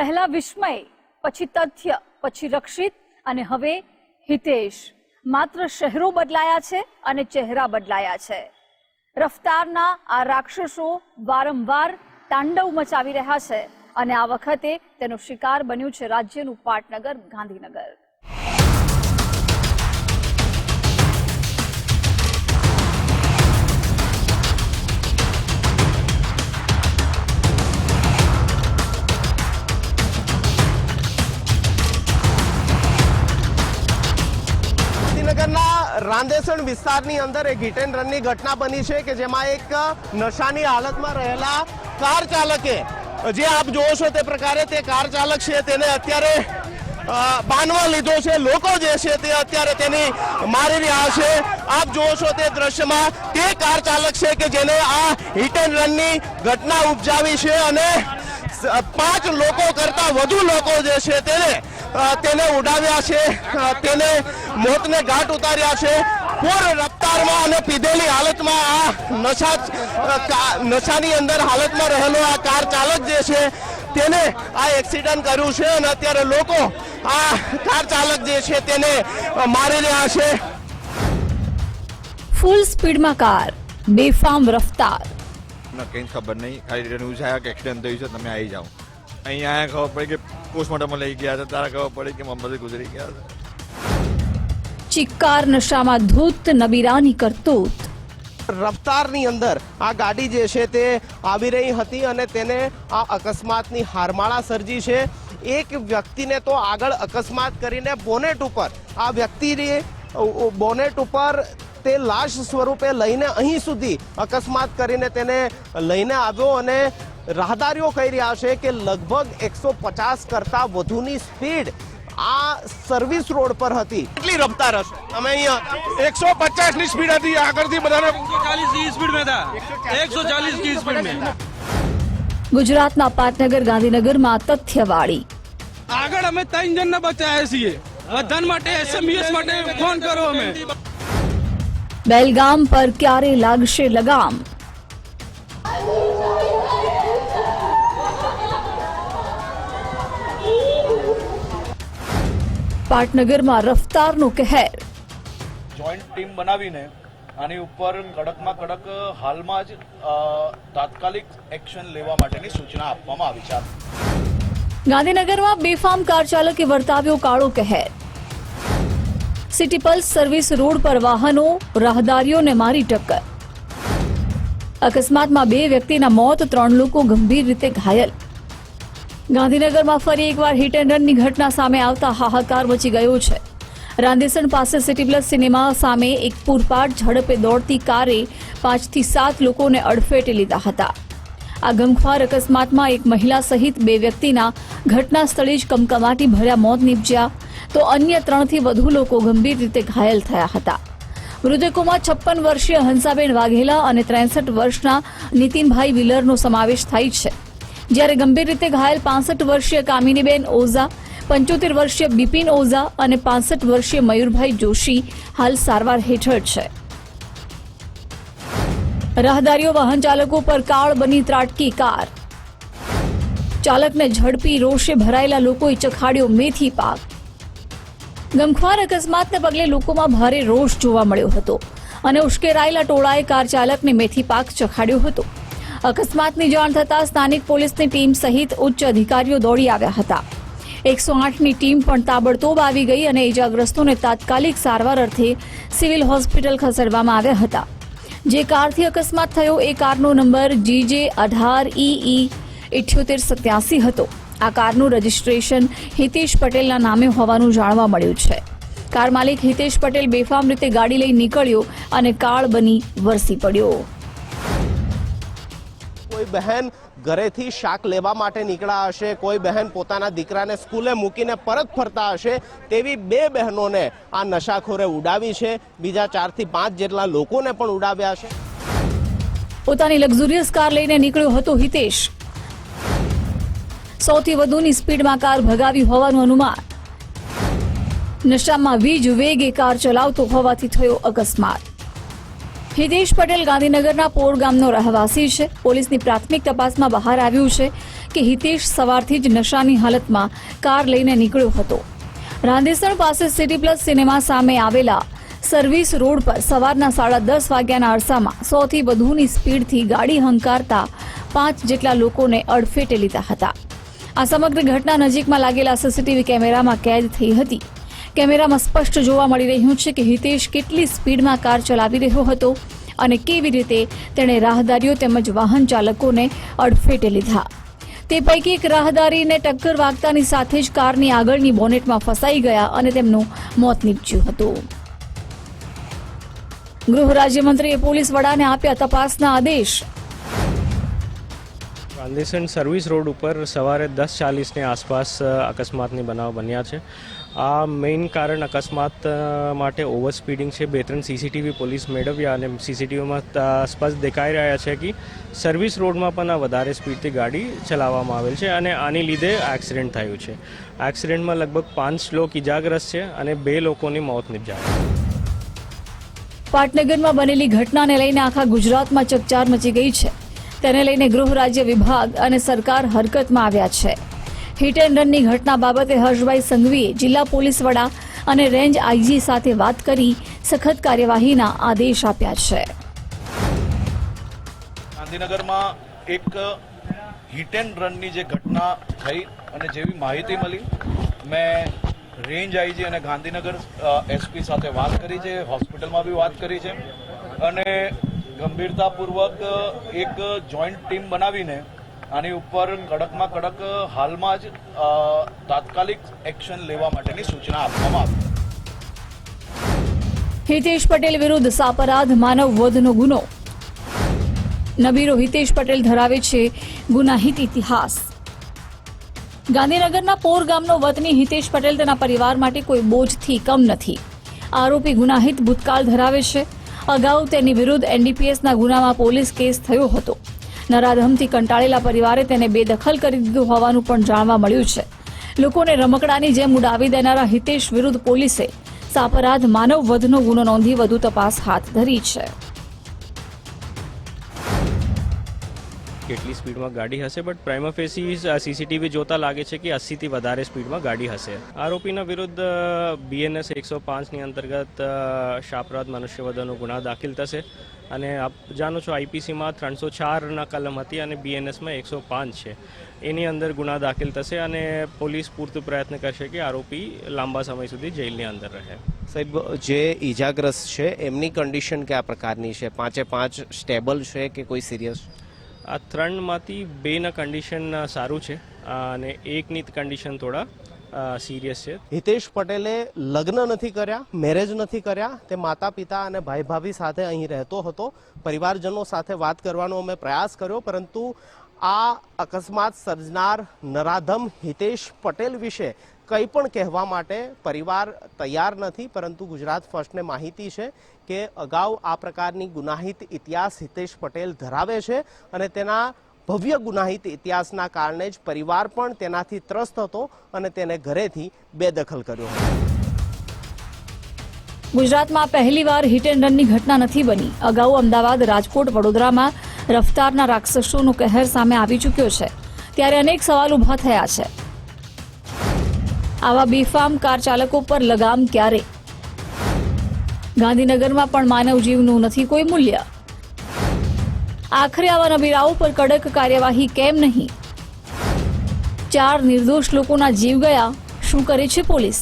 પહેલા વિસ્મય, પછી તથ્ય, પછી રક્ષિત અને હવે હિતેશ. માત્ર શહેરો બદલાયા છે અને ચહેરા બદલાયા છે. રફતારના આ રાક્ષસો વારંવાર તાંડવ મચાવી રહ્યા છે અને આ વખતે તેનો શિકાર બન્યું છે રાજ્યનું પાટનગર ગાંધીનગર. ગાંધીનગરના વિસ્તારની અંદર એક હિટ એન્ડ રનની ઘટના બની છે કે જેમાં એક નશાની હાલતમાં રહેલા કાર ચાલકે જે આપ જોવો છો તે પ્રકારે તે કાર ચાલક છે તેને અત્યારે બાંધવા લીધો છે. લોકો જે છે તે અત્યારે તેની મારી રહ્યા છે. આપ જોવો છો તે દ્રશ્યમાં તે કાર ચાલક છે કે જેને આ હિટ એન્ડ રનની ઘટના ઉપજાવી છે અને પાંચ લોકો કરતા વધુ લોકો જે છે તેને તેને ઉડાવ્યા છે. તેને મોતને ઘાટ ઉતાર્યા છે. પૂર રફતારમાં અને પીધેલી હાલતમાં આ નશા નશાની અંદર હાલતમાં રહેલો આ કાર ચાલક જે છે તેને આ એક્સિડન્ટ કર્યું છે અને અત્યારે લોકો આ કાર ચાલક જે છે તેને મારી રહ્યા છે. ફૂલ સ્પીડમાં કાર બેફામ રફતાર. કંઈ ખબર નહીં. ખાલી રીતે ન્યૂઝ આવ્યા કે એક્સિડન્ટ થયું છે તમે આવી જાઓ. અહીંયા આયા ખબર પડી કે પોસ્ટમોર્ટમમાં લઈ ગયા હતા તારા ખબર પડી કે મોહમ્મદ ગુજરી ગયા હતા ચિક્કાર નશામાં ધૂત નબીરાની કરતૂત. રફતારની અંદર આ ગાડી જે છે તે આવી રહી હતી અને તેને આ અકસ્માતની હારમાળા સર્જી છે. એક વ્યક્તિને તો આગળ અકસ્માત કરીને બોનેટ ઉપર આ વ્યક્તિને બોનેટ ઉપર તે લાશ સ્વરૂપે લઈને અહીં સુધી અકસ્માત કરીને તેને લઈને આવ્યો અને રાહદારીઓ કહી રહ્યા છે કે લગભગ એકસો પચાસ કરતાં વધુની સ્પીડ આ સર્વિસ રોડ પર હતી કેટલી રફતાર હશે તમે અહીંયા એકસો પચાસ ની સ્પીડ હતી આગળથી બધાને એકસો ચાલીસ ની સ્પીડ મેં હતા એકસો ચાલીસ ની સ્પીડ મેં ગુજરાતના પાટનગર ગાંધીનગરમાં તથ્યવાળી આગળ અમે ત્રણ જણને બચાયા છીએ બધાને માટે એસએમએસ માટે ફોન કરો અમે બેલગામ પર ક્યારે લાગશે લગામ પાટનગરમાં રફતારનો કહેર. જોઈન્ટ ટીમ બનાવીને આની ઉપર કડકમાં કડક હાલમાં જ તાત્કાલિક એક્શન લેવા માટેની સૂચના આપવામાં આવી છે. ગાંધીનગરમાં બેફામ કાર ચાલકે વર્તાવ્યો કાળો કહેર. સિટી પલ્સ સર્વિસ રોડ પર વાહનો રાહદારીઓને મારી ટક્કર. અકસ્માતમાં બે વ્યક્તિના મોત ત્રણ લોકો ગંભીર રીતે ઘાયલ. ગાંધીનગરમાં ફરી એકવાર હિટ એન્ડ રનની ઘટના સામે આવતા હાહાકાર મચી ગયો છે. રાંદેસણ પાસે સિટી પ્લસ સિનેમા સામે એક પૂરપાટ ઝડપે દોડતી કારે પાંચથી સાત લોકોને અડફેટે લીધા હતા. આ ગમખ્વાર અકસ્માતમાં એક મહિલા સહિત બે વ્યક્તિના ઘટના સ્થળે જ કમકમાટી ભર્યા મોત નીપજ્યા, તો અન્ય ત્રણથી વધુ લોકો ગંભીર રીતે ઘાયલ થયા હતા. મૃતકોમાં છપ્પન વર્ષીય હંસાબેન વાઘેલા અને ત્રેસઠ વર્ષના નીતિનભાઈ વિલરનો સમાવેશ થાય છે. જ્યારે ગંભીર રીતે ઘાયલ પાસઠ વર્ષીય કામિનીબેન ઓઝા, પંચોતેર વર્ષીય બિપિન ઓઝા અને પાસઠ વર્ષીય મયુરભાઈ જોશી હાલ સારવાર હેઠળ છે. રાહદારીઓ વાહન ચાલકો પર કાળ બની ત્રાટકી કાર. ચાલકને ઝડપી રોષે ભરાયેલા લોકોએ ચખાડ્યો મેથી પાક. ગમખ્વાર અકસ્માતને પગલે લોકોમાં ભારે રોષ જોવા મળ્યો હતો અને ઉશ્કેરાયેલા ટોળાએ કાર ચાલકને મેથી પાક ચખાડ્યો હતો. અકસ્માતની જાણ થતાં સ્થાનિક પોલીસની ટીમ સહિત ઉચ્ચ અધિકારીઓ દોડી આવ્યા હતા. એકસો આઠની ટીમ પણ તાબડતોબ આવી ગઈ અને ઇજાગ્રસ્તોને તાત્કાલિક સારવાર અર્થે સિવિલ હોસ્પિટલ ખસેડવામાં આવ્યા હતા. જે કારથી અકસ્માત થયો એ કારનો નંબર જીજે અઢાર ઈ ઇઠ્યોતેર સત્યાસી હતો. આ કારનું રજિસ્ટ્રેશન હિતેશ પટેલના નામે હોવાનું જાણવા મળ્યું છે. કાર માલિક હિતેશ પટેલ બેફામ રીતે ગાડી લઈ નીકળ્યો અને કાળ બની વરસી પડ્યો. કોઈ બહેન ઘરેથી શાક લેવા માટે નીકળ્યા હશે, કોઈ બહેન પોતાના દીકરાને સ્કૂલે મૂકીને પરત ફરતા હશે, તેવી બે બહેનોને આ નશાખોરે ઉડાવી છે. બીજા ચારથી પાંચ જેટલા લોકોને પણ ઉડાવ્યા છે. પોતાની લક્ઝુરિયસ કાર લઈને નીકળ્યો હતો હિતેશ. સૌથી વધુની સ્પીડમાં કાર ભગાવી હોવાનું અનુમાન. નશામાં વીજ વેગે કાર ચલાવતો હોવાથી થયો અકસ્માત. હિતેશ પટેલ ગાંધીનગરના પોર ગામનો રહેવાસી છે. પોલીસની પ્રાથમિક તપાસમાં બહાર આવ્યું છે કે હિતેશ સવારથી જ નશાની હાલતમાં કાર લઈને નીકળ્યો હતો. રાંદેસણ પાસે સિટી પ્લસ સિનેમા સામે આવેલા સર્વિસ રોડ પર સવારના સાડા દસ વાગ્યાના અરસામાં સૌથી વધુની સ્પીડથી ગાડી હંકારતા પાંચ જેટલા લોકોને અડફેટે લીધા હતા. આ સમગ્ર ઘટના નજીકમાં લાગેલા સીસીટીવી કેમેરામાં કેદ થઈ હતી. કેમેરામાં સ્પષ્ટ જોવા મળી રહ્યું છે કે હિતેશ કેટલી સ્પીડમાં કાર ચલાવી રહ્યો હતો અને કેવી રીતે તેણે રાહદારીઓ તેમજ વાહન ચાલકોને અડફેટે લીધા. તે પૈકી એક રાહદારીને ટક્કર વાગતાની સાથે જ કારની આગળની બોનેટમાં ફસાઈ ગયા અને તેમનું મોત નીપજ્યું હતું. ગૃહ રાજ્યમંત્રીએ પોલીસ વડાને આપ્યા તપાસના આદેશ. ગાંધીસન સર્વિસ રોડ ઉપર સવારે દસ ચાલીસની આસપાસ અકસ્માતની બનાવ બન્યા છે. આ મેઇન કારણ અકસ્માત માટે ઓવર સ્પીડિંગ છે. બે ત્રણ સીસીટીવી પોલીસ મેળવ્યા અને સીસીટીવીમાં સ્પષ્ટ દેખાઈ રહ્યા છે કે સર્વિસ રોડમાં પણ આ વધારે સ્પીડથી ગાડી ચલાવવામાં આવેલ છે અને આની લીધે એક્સિડન્ટ થયું છે. એક્સિડન્ટમાં લગભગ પાંચ લોક ઇજાગ્રસ્ત છે અને બે લોકોની મોત નિપજાયા પાટનગરમાં બનેલી ઘટનાને લઈને આખા ગુજરાતમાં ચકચાર મચી ગઈ છે. તેને લઈને ગૃહ રાજ્ય વિભાગ અને સરકાર હરકતમાં આવ્યા છે. હિટ એન્ડ રનની ઘટના બાબતે હર્ષભાઈ સંઘવીએ જિલ્લા પોલીસ વડા અને રેન્જ આઈજી સાથે વાત કરી સખત કાર્યવાહીના આદેશ આપ્યા છે. ગાંધીનગરમાં એક હિટ એન્ડ રનની જે ઘટના થઈ અને જેવી માહિતી મળી, મેં રેન્જ આઈજી અને ગાંધીનગર એસપી સાથે વાત કરી છે, હોસ્પિટલમાં બી વાત કરી છે અને ગંભીરતાપૂર્વક એક જોઈન્ટ ટીમ બનાવીને આની ઉપર કડકમાં કડક હાલમાં જ તાત્કાલિક એક્શન લેવા માટેની સૂચના આપવામાં આવી. હિતેશ પટેલ વિરુદ્ધ સાપરાધ માનવ વધનો ગુનો. નબીરો હિતેશ પટેલ ધરાવે છે ગુનાહિત ઇતિહાસ. ગાંધીનગરના પોર ગામનો વતની હિતેશ પટેલ તેના પરિવાર માટે કોઈ બોજથી કમ નથી. આરોપી ગુનાહિત ભૂતકાળ ધરાવે છે. અગાઉ તેની વિરુદ્ધ એનડીપીએસના ગુનામાં પોલીસ કેસ થયો હતો. નરાધમથી કંટાળેલા પરિવારે તેને બેદખલ કરી દીધું હોવાનું પણ જાણવા મળ્યું છે. લોકોને રમકડાની જેમ ઉડાવી દેનારા હિતેશ વિરુદ્ધ પોલીસે સાપરાધ માનવ વધનો ગુનો નોંધી વધુ તપાસ હાથ ધરી છે. કેટલી સ્પીડમાં ગાડી હશે બટ પ્રાઇમા ફેસી સીસીટીવી જોતા લાગે છે કે અસીથી વધારે સ્પીડમાં ગાડી હશે. આરોપીના વિરુદ્ધ બીએનએસ એકસો પાંચની અંતર્ગત અ, શાપરાધ મનુષ્યવધનો ગુના દાખલ થશે. અને આપ જાણો છો આઈપીસીમાં ત્રણસો ચારના કલમ હતી અને બીએનએસમાં એકસો પાંચ છે. એની અંદર ગુના દાખલ થશે અને પોલીસ પૂરતું પ્રયત્ન કરશે કે આરોપી લાંબા સમય સુધી જેલની અંદર રહે. સાહેબ જે ઈજાગ્રસ્ત છે એમની કન્ડિશન કયા પ્રકારની છે? પાંચે પાંચ સ્ટેબલ છે કે કોઈ સિરિયસ આ ત્રણમાંથી બેના કન્ડિશન સારું છે અને એકની કન્ડિશન થોડા સિરિયસ છે. હિતેશ પટેલે લગ્ન નથી કર્યા મેરેજ નથી કર્યા, તે માતા પિતા અને ભાઈ ભાભી સાથે અહીં રહેતો હતો. પરિવારજનો સાથે વાત કરવાનો અમે પ્રયાસ કર્યો, પરંતુ આ અકસ્માત સર્જનાર નરાધમ હિતેશ પટેલ વિશે કંઈ પણ કહેવા માટે પરિવાર તૈયાર નથી, પરંતુ ગુજરાત ફર્સ્ટને માહિતી છે કે અગાઉ આ પ્રકારની ગુનાહિત ઇતિહાસ હિતેશ પટેલ ધરાવે છે અને તેના ભવ્ય ગુનાહિત ઇતિહાસના કારણે જ પરિવાર પણ તેનાથી ત્રસ્ત હતો અને તેને ઘરેથી બેદખલ કર્યો હતો. ગુજરાતમાં પહેલીવાર હિટ એન્ડ રનની ઘટના નથી બની. અગાઉ અમદાવાદ, રાજકોટ, વડોદરામાં રફતારના રાક્ષસોનો કહેર સામે આવી ચૂક્યો છે. ત્યારે અનેક સવાલ ઊભા થયા છે. આવા બેફામ કાર ચાલકો પર લગામ ક્યારે? ગાંધીનગરમાં પણ માનવ જીવનું નથી કોઈ મૂલ્ય. આખરે આવા નબીરાઓ પર કડક કાર્યવાહી કેમ નહીં? ચાર નિર્દોષ લોકોના જીવ ગયા, શું કરે છે પોલીસ?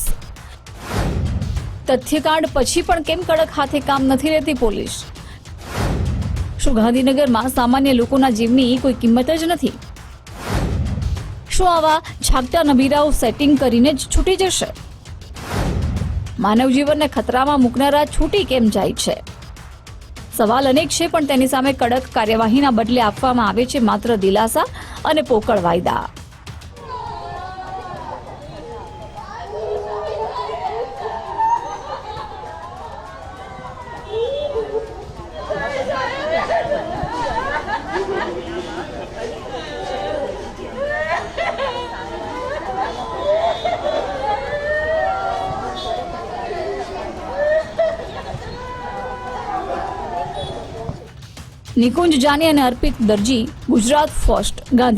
તથ્યકાંડ પછી પણ કેમ કડક હાથે કામ નથી રહેતી પોલીસ? શું ગાંધીનગરમાં સામાન્ય લોકોના જીવની કોઈ કિંમત જ નથી? શું આવા છાકટા નબીરાઓ સેટિંગ કરીને જ છૂટી જશે. માનવ જીવનને ખતરામાં મૂકનારા છૂટી કેમ જાય છે? સવાલ અનેક છે, પણ તેની સામે કડક કાર્યવાહીના બદલે આપવામાં આવે છે માત્ર દિલાસા અને પોકળ વાયદા. નિકુંજ જાની અને અર્પિત દરજી ગુજરાત ફર્સ્ટ ગાંધીનગર.